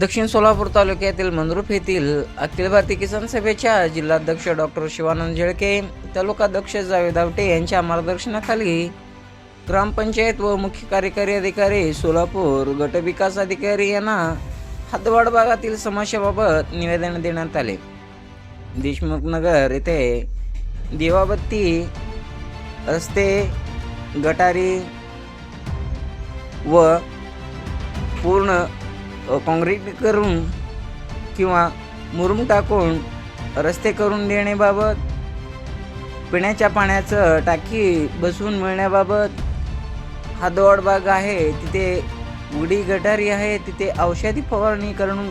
दक्षिण सोलापूर तालुक्यातील मंद्रुप येथील अखिल भारतीय किसान सभेच्या जिल्हाध्यक्ष डॉक्टर शिवानंद जेळके तालुकाध्यक्ष जावेद आवटे यांच्या मार्गदर्शनाखाली ग्रामपंचायत व मुख्य कार्यकारी अधिकारी सोलापूर गटविकास अधिकारी यांना हदवाड भागातील समस्याबाबत निवेदन देण्यात आले. देशमुख नगर येथे दिवाबत्ती रस्ते गटारी व पूर्ण काँक्रीट करून किंवा मुरुम टाकून रस्ते करून देण्याबाबत पिण्याच्या पाण्याचं टाकी बसवून मिळण्याबाबत हा दौड बाग आहे. तिथे उडी गटारी आहे. तिथे औषधी फवारणी करून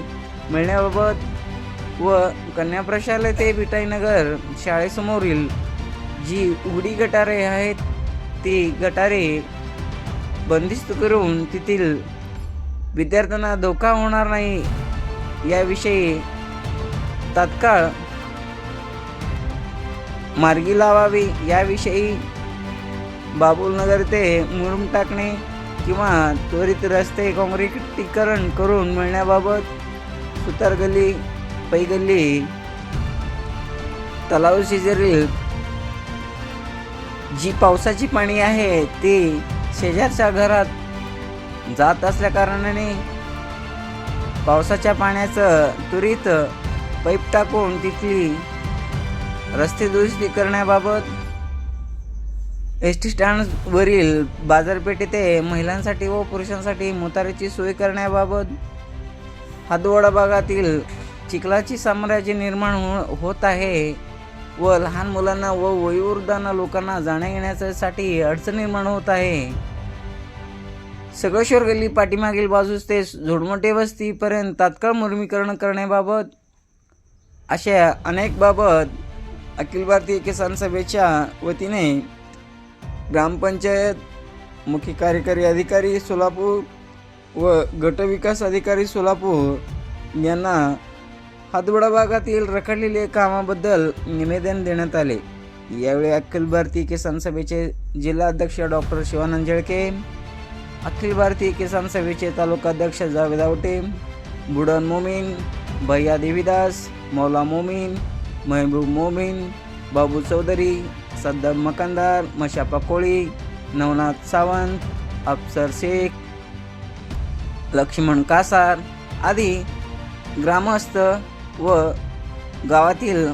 मिळण्याबाबत व कन्याप्रशाल ते विटाईनगर शाळेसमोरील जी उघडी गटारे आहेत ती गटारे बंदिस्त करून तेथील विद्यार्थ्यांना धोका होणार नाही याविषयी तात्काळ मार्गी लावावी याविषयी बाबुलनगर ते मुरुम टाकणे किंवा त्वरित रस्ते काँक्रिटीकरण करून मिळण्याबाबत सुतार गल्ली तलाव शेजारील. जी पावसाची पाणी आहे ती शेजारच्या घरात जात असल्या कारणाने पावसाच्या पाण्याचं त्वरित पाईप टाकून तिथली रस्ते दुरुस्ती करण्याबाबत एस टी स्टँडवरील बाजारपेठ महिलांसाठी व पुरुषांसाठी मोतारीची सोय करण्याबाबत हातवडा भागातील चिखलाची साम्राज्य निर्माण हो होत आहे व लहान मुलांना व वयोवृद्धांना लोकांना जाण्या येण्यासाठी अडचण निर्माण होत आहे. सगळेश्वर गल्ली पाठीमागील बाजूस ते झोडमोटे वस्तीपर्यंत तात्काळ मुर्मीकरण करण्याबाबत अशा अनेक बाबत अखिल भारतीय किसान सभेच्या वतीने ग्रामपंचायत मुख्य कार्यकारी अधिकारी सोलापूर व गटविकास अधिकारी सोलापूर यांना हातवडा भागातील रखडलेल्या कामाबद्दल निवेदन देण्यात आले. यावेळी अखिल भारतीय किसान सभेचे जिल्हाध्यक्ष डॉक्टर शिवानंद झेळके अखिल भारतीय किसान सभेचे तालुकाध्यक्ष जावेद आवटे बुडन मोमीन भैया देवीदास मौला मोमीन महबूब मोमीन बाबू चौधरी सद्दाम मकानदार मशा पकोळी नवनाथ सावंत अफसर शेख लक्ष्मण कासार आदी ग्रामस्थ व गावातील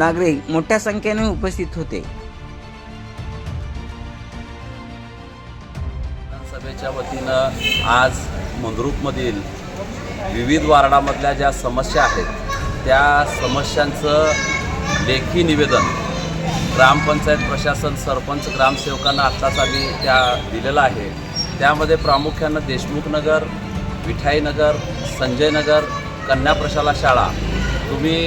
नागरिक मोठ्या संख्येने उपस्थित होते. विधानसभेच्या वतीनं आज मंद्रुपमधील विविध वार्डामधल्या ज्या समस्या आहेत त्या समस्यांचं लेखी निवेदन ग्रामपंचायत प्रशासन सरपंच ग्रामसेवकांना आत्ताच आम्ही त्या दिलेलं आहे. त्यामध्ये प्रामुख्यानं देशमुखनगर विठाईनगर संजयनगर कन्या प्रशाला शाळा. तुम्ही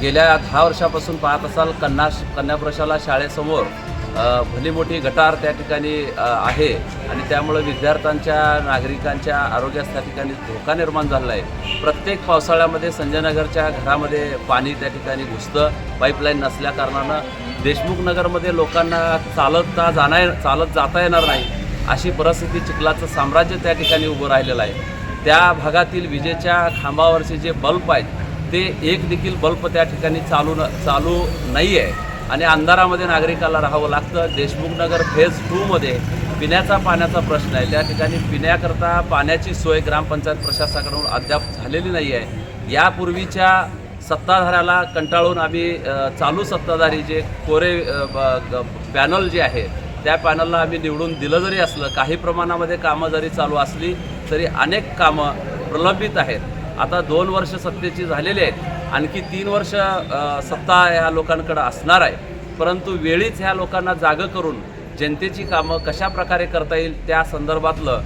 गेल्या दहा वर्षापासून पाहत असाल कन्या कन्या प्रशाला शाळेसमोर भली मोठी गटार त्या ठिकाणी आहे आणि त्यामुळे विद्यार्थ्यांच्या नागरिकांच्या आरोग्यास त्या ठिकाणी धोका निर्माण झालेला आहे. प्रत्येक पावसाळ्यामध्ये संजयनगरच्या घरामध्ये पाणी त्या ठिकाणी घुसतं पाईपलाईन नसल्या कारणानं देशमुख नगरमध्ये लोकांना चालता जाणार चालत जाता येणार नाही अशी परिस्थिती चिखलाचं साम्राज्य त्या ठिकाणी उभं राहिलेलं आहे. त्या भागातील विजेच्या खांबावरचे जे बल्ब आहेत ते एक देखील बल्ब त्या ठिकाणी चालू न चालू नाही आहे आणि अंधारामध्ये नागरिकाला राहावं लागतं. देशमुख नगर फेज टूमध्ये पिण्याचा पाण्याचा प्रश्न आहे. त्या ठिकाणी पिण्याकरता पाण्याची सोय ग्रामपंचायत प्रशासनाकडून अद्याप झालेली नाही आहे. यापूर्वीच्या सत्ताधाऱ्याला कंटाळून आम्ही चालू सत्ताधारी जे कोरे ब- ग- पॅनल जे आहे त्या पॅनलला आम्ही निवडून दिलं जरी असलं काही प्रमाणामध्ये कामं जरी चालू असली तरी अनेक कामं प्रलंबित आहेत. आता दोन वर्ष सत्तेची झालेली आहेत. आणखी तीन वर्ष सत्ता ह्या लोकांकडं असणार आहे. परंतु वेळीच ह्या लोकांना जागं करून जनतेची कामं कशा प्रकारे करता येईल त्या संदर्भातलं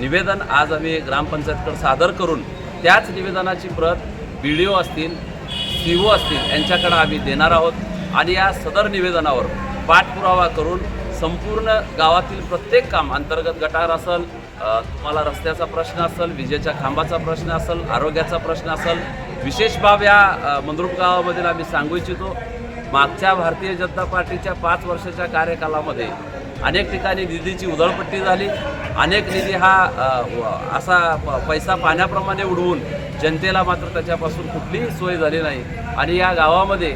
निवेदन आज आम्ही ग्रामपंचायतकडं सादर करून त्याच निवेदनाची प्रत बी डी ओ असतील सी ओ असतील यांच्याकडं आम्ही देणार आहोत. आणि या सदर निवेदनावर पाठपुरावा करून संपूर्ण गावातील प्रत्येक काम अंतर्गत गटार असेल तुम्हाला रस्त्याचा प्रश्न असेल विजेच्या खांबाचा प्रश्न असेल आरोग्याचा प्रश्न असेल विशेष बाब या अ, मंद्रुप गावामधील आम्ही सांगू इच्छितो मागच्या भारतीय जनता पार्टीच्या पाच वर्षाच्या कार्यकालामध्ये अनेक ठिकाणी निधीची उधळपट्टी झाली. अनेक निधी हा असा प- पैसा पाण्याप्रमाणे उडवून जनतेला मात्र त्याच्यापासून कुठलीही सोय झाली नाही. आणि या गावामध्ये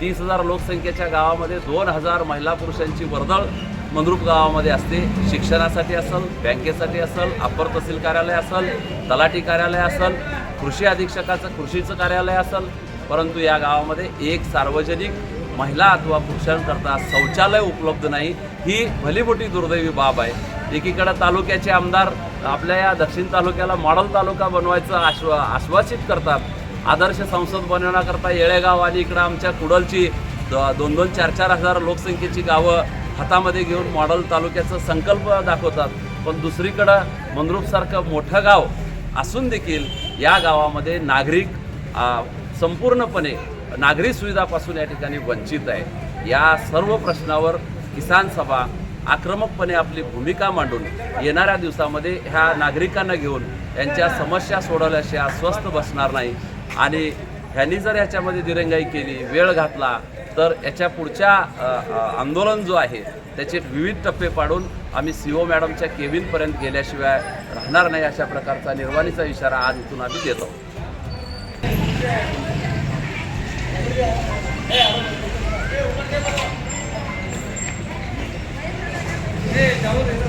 तीस हजार लोकसंख्येच्या गावामध्ये दोन हजार महिला पुरुषांची वर्दळ मंद्रुप गावामध्ये असते. शिक्षणासाठी असेल बँकेसाठी असेल अप्पर तहसील कार्यालय असेल तलाठी कार्यालय असेल कृषी अधीक्षकाचं कृषीचं कार्यालय असेल. परंतु या गावामध्ये एक सार्वजनिक महिला अथवा पुरुषांकरता शौचालय उपलब्ध नाही. ही भली मोठी दुर्दैवी बाब आहे. एकीकडे तालुक्याचे आमदार आपल्या या दक्षिण तालुक्याला मॉडल तालुका बनवायचं आश्व आश्वासित करतात. आदर्श संसद बनवण्याकरता येळेगाव आणि इकडं आमच्या कुडलची द- दोन दोन चार चार हजार लोकसंख्येची गावं हातामध्ये घेऊन मॉडल तालुक्याचं संकल्प दाखवतात. पण दुसरीकडं मंगरूपसारखं मोठं गाव असून देखील या गावामध्ये नागरिक संपूर्णपणे नागरी सुविधापासून या ठिकाणी वंचित आहे. या सर्व प्रश्नावर किसान सभा आक्रमकपणे आपली भूमिका मांडून येणाऱ्या दिवसामध्ये ह्या नागरिकांना घेऊन यांच्या समस्या सोडवल्याशिवाय अस्वस्थ बसणार नाही. आणि ह्यांनी जर ह्याच्यामध्ये दिरंगाई केली वेळ घातला तर याच्या पुढच्या आंदोलन जो आहे त्याचे विविध टप्पे पाडून आम्ही सी ओ मॅडमच्या केबिनपर्यंत गेल्याशिवाय राहणार नाही अशा प्रकारचा निर्वाणीचा इशारा आज इथून आम्ही देतो. आहोत